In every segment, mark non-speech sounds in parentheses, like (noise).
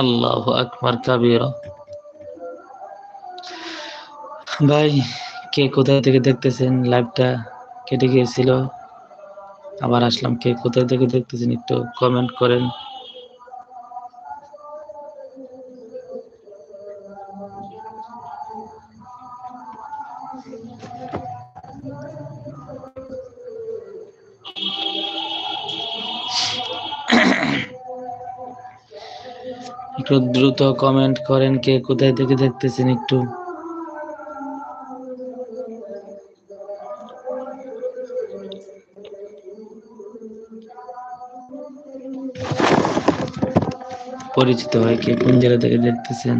আল্লাহ আকবার কাবিরা ভাই, কে কোথায় থেকে দেখতেছেন লাইভটা কেটে গিয়েছিল। আবার আসলাম, কে কোথায় থেকে দেখতেছেন একটু কমেন্ট করেন। একটু দ্রুত কমেন্ট করেন কে, কোথায় থেকে দেখতেছেন একটু? পরিচিত হয় কে কোন জেলা থেকে দেখতেছেন?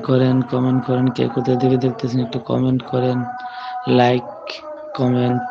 কমেন্ট করেন কমেন্ট করেন কে কোথা থেকে দেখতেছেন একটু কমেন্ট করেন লাইক কমেন্ট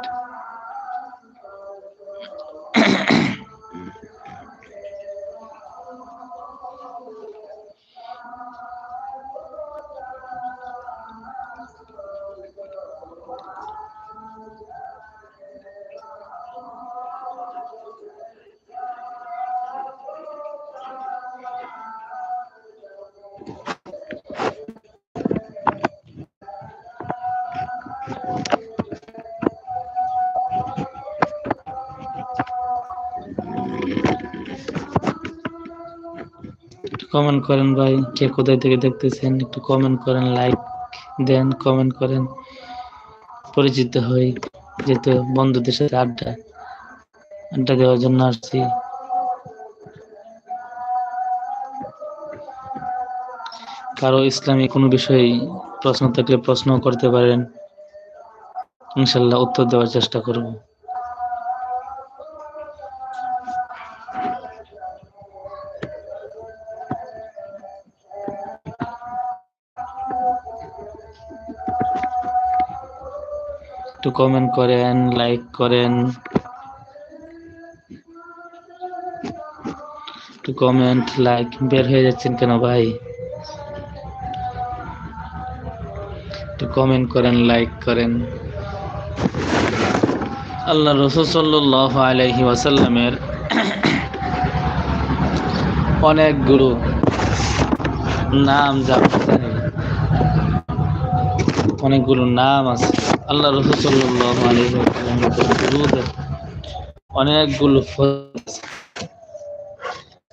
কমেন্ট করেন ভাই, কে কোথায় থেকে দেখতেছেন? একটু কমেন্ট করেন লাইক দেন কমেন্ট করেন। পরিচিত হই, যেহেতু বন্ধুদের সাথে আড্ডা আড্ডা দেওয়ার জন্য আসছি। কারও ইসলামী কোনো বিষয়ে প্রশ্ন থাকলে প্রশ্ন করতে পারেন। ইনশাল্লাহ উত্তর দেওয়ার চেষ্টা করব। একটু কমেন্ট করেন লাইক করেন। একটু কমেন্ট লাইক বের হয়ে যাচ্ছেন কেন ভাই? একটু কমেন্ট করেন লাইক করেন। আল্লাহ রসুল সাল্লাহ আলহি ওয়াসাল্লামের গুরু নাম জানি। অনেকগুলো নাম আছে। আল্লাহ অনেকগুলো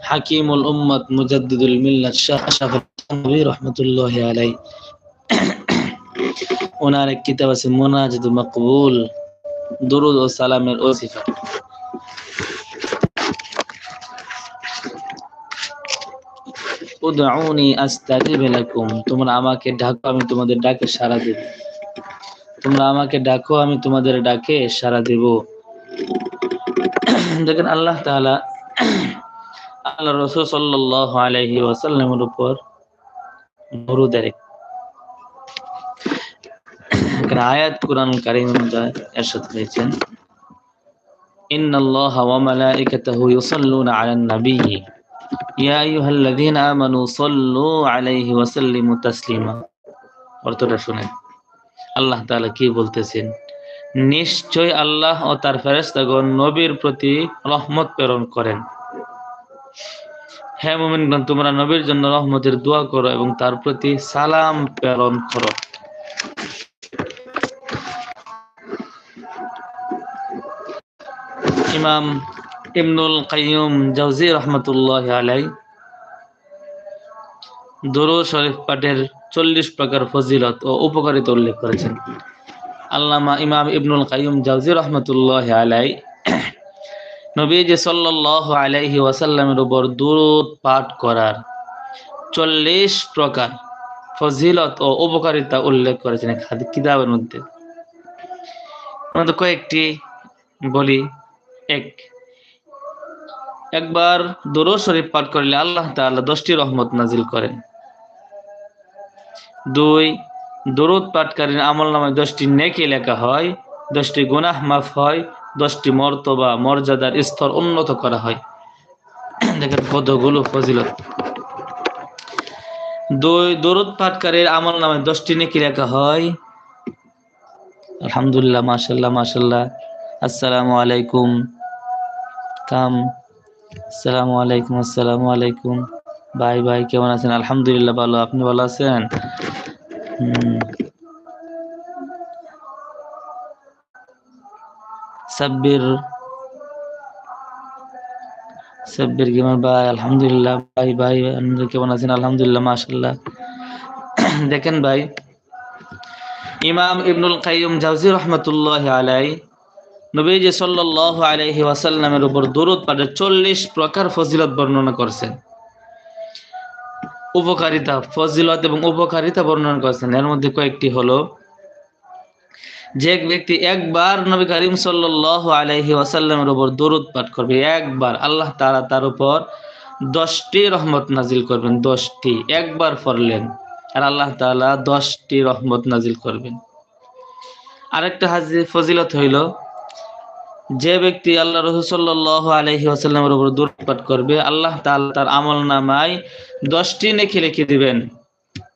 হাকিমুল উম্মত মুজাদ্দিদুল রহমতুল্লাহ আলাই ওনার এক কিতাব আছে মোনাজাত মকবুল, দুরুদ ও সালামের ওসিফা। উদউনি আস্তাজিব লাকুম, তোমরা আমাকে ডাকো, আমি তোমাদের ডাকে সাড়া দেব। তোমরা আমাকে ডাকো আমি তোমাদের ডাকে সাড়া দেব দেখেন আল্লাহ তাআলা আল্লাহ রসুল সাল্লাল্লাহু আলাইহি ওয়াসাল্লামের উপর দরুদের এখানে আয়াত কোরআন কারীম এরশাদ হয়েছেন إن الله وملائكته يصلون على النبي يا أيها الذين آمنوا صلوا عليه وسلموا تسليما অর্থটা শুনেন আল্লাহ তাআলা কি বলতেছেন? নিশ্চয় আল্লাহ ও তার ফেরেশতাগণ নবীর প্রতি রহমত প্রেরণ করেন। হে মোমিনগণ তোমরা নবীর জন্য রহমতের দোয়া করো এবং তার প্রতি সালাম প্রেরণ করো। ইমাম ইবনুল কাইয়ুম জাউজি রহমতুল্লাহ আলাই দরুদ শরীফ পাঠের চল্লিশ প্রকার ফজিলত ও উপকারিতা উল্লেখ করেছেন। আল্লামা ইমাম ইবনুল কাইয়ুম জাউজি রহমতুল্লাহ আলাই নবীজি সাল্লাহ আলাইহি ওয়াসাল্লামের উপর দূরত পাঠ করার চল্লিশ প্রকার ফজিলত ও উপকারিতা উল্লেখ করেছেন কিতাবের মধ্যে। কয়েকটি বলি, এক, একবার দরুদ শরীফ পাঠ করলে আল্লাহ তাআলা দশটি রহমত নাজিল করেন। দুই, দরুদ পাঠকারীর আমল নামে দশটি নেকি লেখা হয়, দশটি গুনাহ মাফ হয়, দশটি মর্তবা, মর্যাদার স্তর উন্নত করা হয়। (clears throat) দেখেন কতগুলো ফজিলত। দুই, দরুদ পাঠকারীর আমল নামে দশটি নেকি লেখা হয়। আলহামদুলিল্লাহ মাশাল্লাহ মাশাল্লাহ আসসালামু আলাইকুম। কাম। আসসালামু আলাইকুম আসসালামু আলাইকুম। ভাই ভাই, কেমন আছেন? আলহামদুলিল্লাহ ভালো। আপনি ভালো আছেন? সাব্বির। গেমার ভাই? আলহামদুলিল্লাহ। ভাই ভাই কেমন আছেন? আলহামদুলিল্লাহ মাশাল্লাহ (clears throat) দেখেন ভাই, ইমাম ইবনুল কাইয়ুম জাউজি রহমতুল্লাহ আলাই নবীজি সাল্লাল্লাহু আলাইহি ওয়াসাল্লামের উপর দরুদ পাঠের চল্লিশ প্রকার ফজিলত বর্ণনা করছেন। উপকারিতা, ফজিলত এবং উপকারিতা বর্ণনা করেছেন। এর মধ্যে কয়েকটি হলো, যে ব্যক্তি একবার নবী করিম সাল্লাল্লাহু আলাইহি ওয়াসাল্লামের উপর দরুদ পাঠ করবে, একবার আল্লাহ তাআলা তার উপর দশটি রহমত নাজিল করবেন, দশটি। একবার পড়লেন, আর আল্লাহ তাআলা দশটি রহমত নাজিল করবেন। আরেকটা হাজি ফজিলত হইল যে ব্যক্তি আল্লাহ রসুল্লাহ আলহি আসাল্লামের উপর দূরত পাঠ করবে, আল্লাহ তাআলা তার আমল নামায় দশটি নেকি লিখে দিবেন।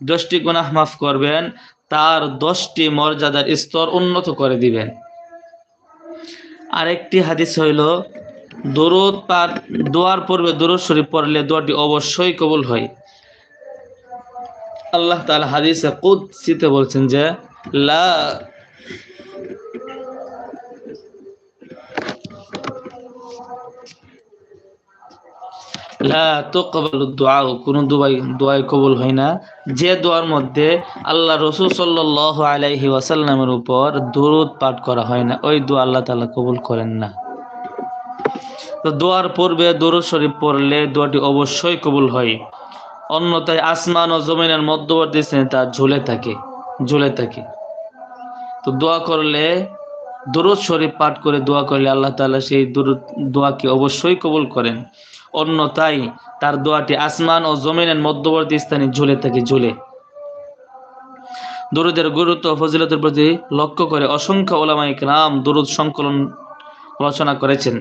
দশটি গুনাহ মাফ করবেন, তার দশটি মর্যাদার স্তর উন্নত করে দিবেন। আরেকটি হাদিস হইল, দরুদ পাঠ দোয়ার পূর্বে দরুদ শরীফ পড়লে দোয়াটি অবশ্যই কবুল হয়। আল্লাহ তাআলা হাদিসে কুদসিতে বলছেন যে, লা কোনো কবুল হয় না। যে দোয়ার মধ্যে আল্লাহ রসুল উপর পাঠ করা হয় না, ওই আল্লাহ কবুল করেন না। তো পূর্বে দরুদ শরীফ পড়লে দোয়াটি অবশ্যই কবুল হয়। অন্যথায় আসমান ও জমিনের মধ্যবর্তী শ্রেণি তা ঝুলে থাকে ঝুলে থাকে। তো দোয়া করলে, দরুদ শরীফ পাঠ করে দোয়া করলে আল্লাহ তাআলা সেই দরুদ, দোয়াকে অবশ্যই কবুল করেন। অন্যথায় তার দোয়াটি আসমান ও জমিনের মধ্যবর্তী স্থানে ঝুলে থাকে, ঝুলে। দরুদের গুরুত্ব ফজিলতের প্রতি লক্ষ্য করে অসংখ্য ওলামাই রাম দরুদ সংকলন রচনা করেছেন,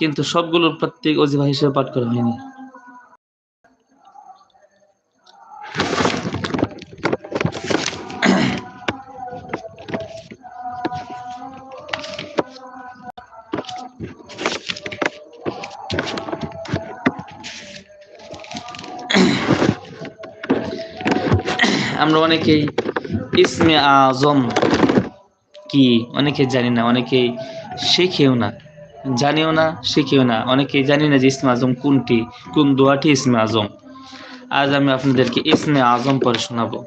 কিন্তু সবগুলোর প্রত্যেক অজিভা হিসেবে পাঠ করা হয়নি। আমরা অনেকেই ইসমে আজম কি অনেকে জানি না অনেকেই শিখেও না জানিও না শিখেও না অনেকেই জানি না যে ইসমে আজম কোনটি কোন দোয়াটি ইসমে আজম আজ আমি আপনাদেরকে ইসমে আজম পরে শোনাবো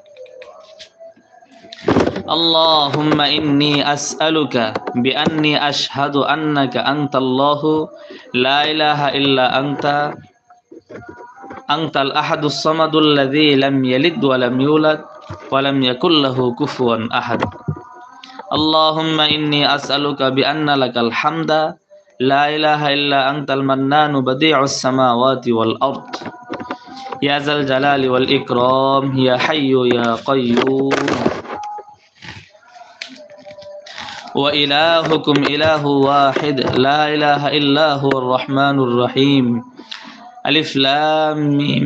اللهم إني أسألك بأني أشهد أنك أنت الله لا إله إلا أنت أنت الأحد الصمد الذي لم يلد ولم يولد ولم يكن له كفوا أحد. اللهم إني أسألك بأن لك الحمد. لا إله إلا أنت المنان بديع السماوات والأرض. يا ذا الجلال والإكرام. يا حي يا قيوم. وإلهكم إله واحد. لا إله إلا هو الرحمن الرحيم. ألف لام ميم.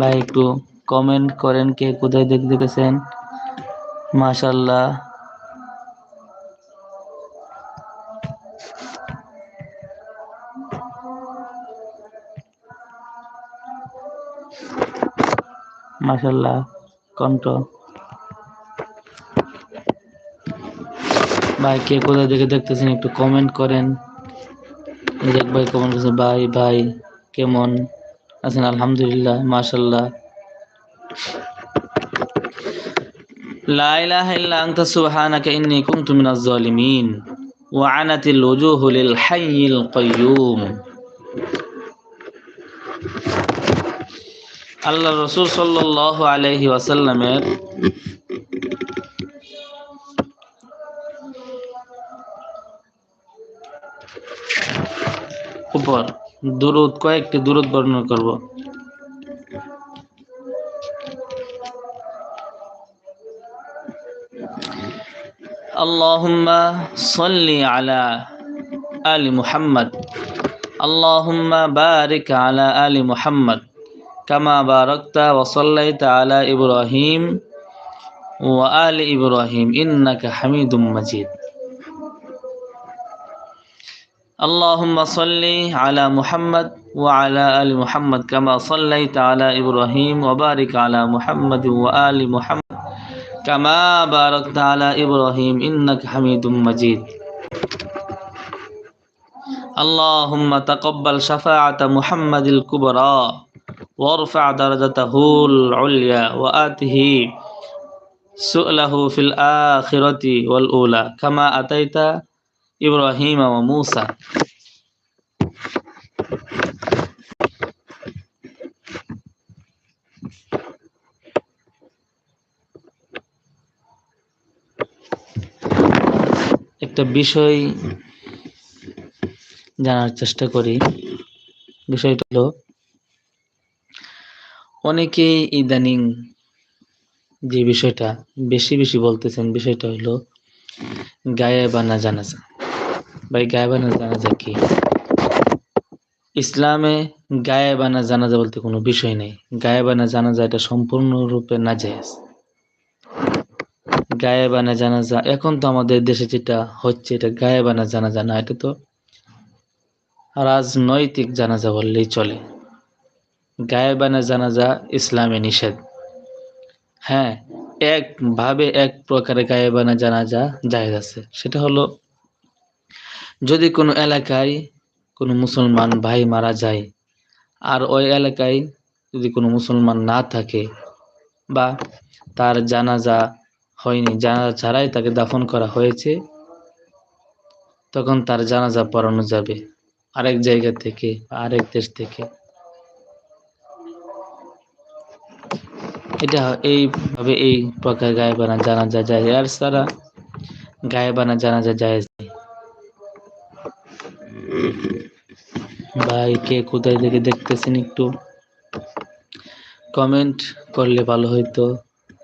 ভাই একটু কমেন্ট করেন কে কোথায় দেখতে পেয়েছেন মাশাল্লাহ মাশাল্লাহ কণ্ঠ। ভাই, কে কোথায় দেখে দেখতেছেন একটু কমেন্ট করেন। দেখ ভাই কমেন্ট করছে ভাই ভাই, কেমন? আছেন আলহামদুলিল্লাহ মাশাল্লাহ لا إله إلا أنت سبحانك إني كنت من الظالمين وعنت الوجوه للحي القيوم আল্লাহ রসুল সাল্লাহ আলহি ওয়াসাল্লামের উপর দুরুদ কয়েকটি দুরুদ বর্ণনা করব اللهم صل على آل محمد اللهم بارك على آل محمد كما باركت وصليت على إبراهيم وآل إبراهيم إنك حميد مجيد اللهم صل على محمد وعلى آل محمد كما صليت على إبراهيم وبارك على محمد وآل محمد كما باركت على إبراهيم إنك حميد مجيد. اللهم تقبل شفاعة محمد الكبرى وارفع درجته العليا وآته سؤله في الآخرة والأولى كما أتيت ইব্রাহিম ও মূসা। একটা বিষয় জানার চেষ্টা করি। বিষয়টা হলো, অনেকেই ইদানিং যে বিষয়টা বেশি বেশি বলতেছেন, বিষয়টা হলো গায়ে বা না জানাজা। ভাই গায়েবানা জানাজা কি? ইসলামে গায়েবানা জানাজা বলতে কোনো বিষয় নেই। গায়েবানা জানাজা এটা সম্পূর্ণরূপে নাজায়েজ। গায়েবানা জানাজা, এখন তো আমাদের দেশে যেটা হচ্ছে এটা গায়েবানা জানাজা না, এটা তো রাজনৈতিক জানাজা বললেই চলে। গায়েবানা জানাজা ইসলামে নিষেধ। হ্যাঁ একভাবে এক প্রকারে গায়েবানা জানাজা জায়েজ আছে। সেটা হলো যদি কোনো এলাকায় কোনো মুসলমান ভাই মারা যায়, আর ওই এলাকায় যদি কোনো মুসলমান না থাকে বা তার জানাজা হয়নি, জানাজা ছাড়াই তাকে দাফন করা হয়েছে, তখন তার জানাজা পড়ানো যাবে আরেক জায়গা থেকে, আরেক দেশ থেকে। এটা এইভাবে এই প্রকার গায়ে গায়েবানা জানাজা যায়। আর সারা গায়েবানা জানাজা যায় ভাই, কে কোথায় থেকে দেখতেছেন একটু? কমেন্ট করলে ভালো হইতো।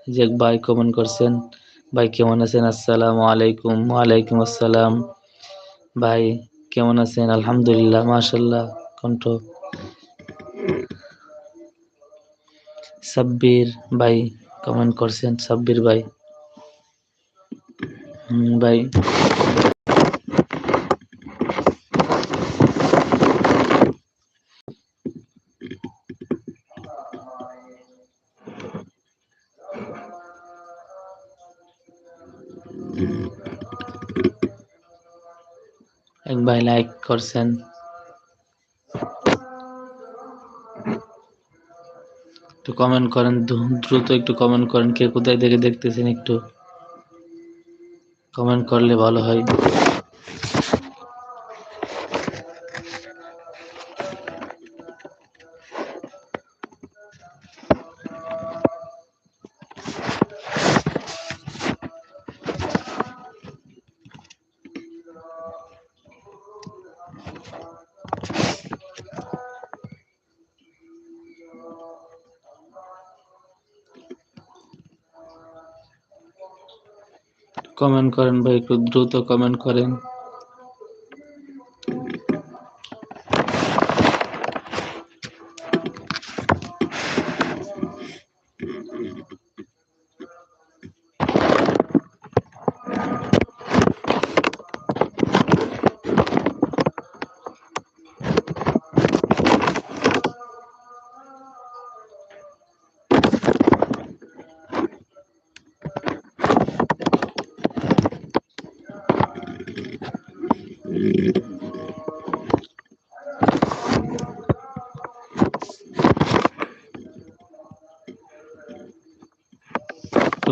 যে ভাই কমেন্ট করছেন, ভাই কেমন আছেন? আসসালাম আলাইকুম। ওয়ালাইকুম আসসালাম। ভাই, কেমন আছেন? আলহামদুলিল্লাহ মাশাল্লাহ কণ্ঠ। সাব্বির ভাই কমেন্ট করছেন, সাব্বির ভাই। ভাই লাইক করছেন? একটু কমেন্ট করেন দ্রুত একটু কমেন্ট করেন, কে কোথায় থেকে দেখতেছেন একটু? কমেন্ট করলে ভালো হয়। কমেন্ট করেন বা একটু দ্রুত কমেন্ট করেন।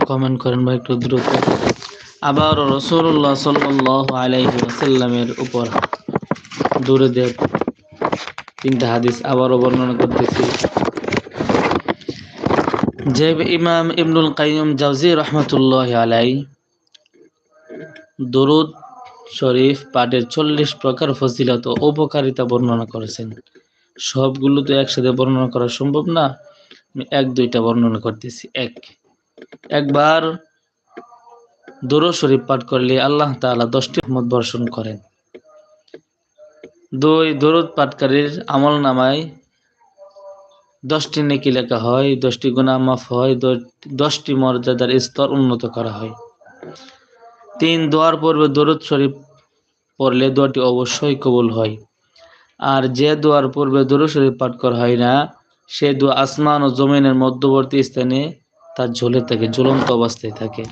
কমেন্ট করেন বা একটু দ্রুত। আবার রসুল্লাহ তিনটা হাদিস আবারও বর্ণনা করতেছি। ইমাম ইবনুল কাইম জাউজি রহমতুল্লাহ আলাই দরুদ শরীফ পাঠের চল্লিশ প্রকার ফজিলত ও উপকারিতা বর্ণনা করেছেন। সবগুলো তো একসাথে বর্ণনা করা সম্ভব না। আমি এক দুইটা বর্ণনা করতেছি। এক। একবার দরুদ শরীফ পাঠ করলে আল্লাহ তাআলা দশটি মত বর্ষণ করেন। দুই, দরুদ পাঠকারীর আমল নামায় দশটি নেকি লেখা হয়, দশটি গুণা মাফ হয় দশটি মর্যাদার স্তর উন্নত করা হয়। তিন দোয়ার পূর্বে দরুদ শরীফ পড়লে দোয়াটি অবশ্যই কবুল হয়। আর যে দোয়ার পূর্বে দরুদ শরীফ পাঠ করা হয় না, সে দোয়া আসমান ও জমিনের মধ্যবর্তী স্থানে তার ঝুলে থাকে, ঝুলন্ত অবস্থায় থাকে।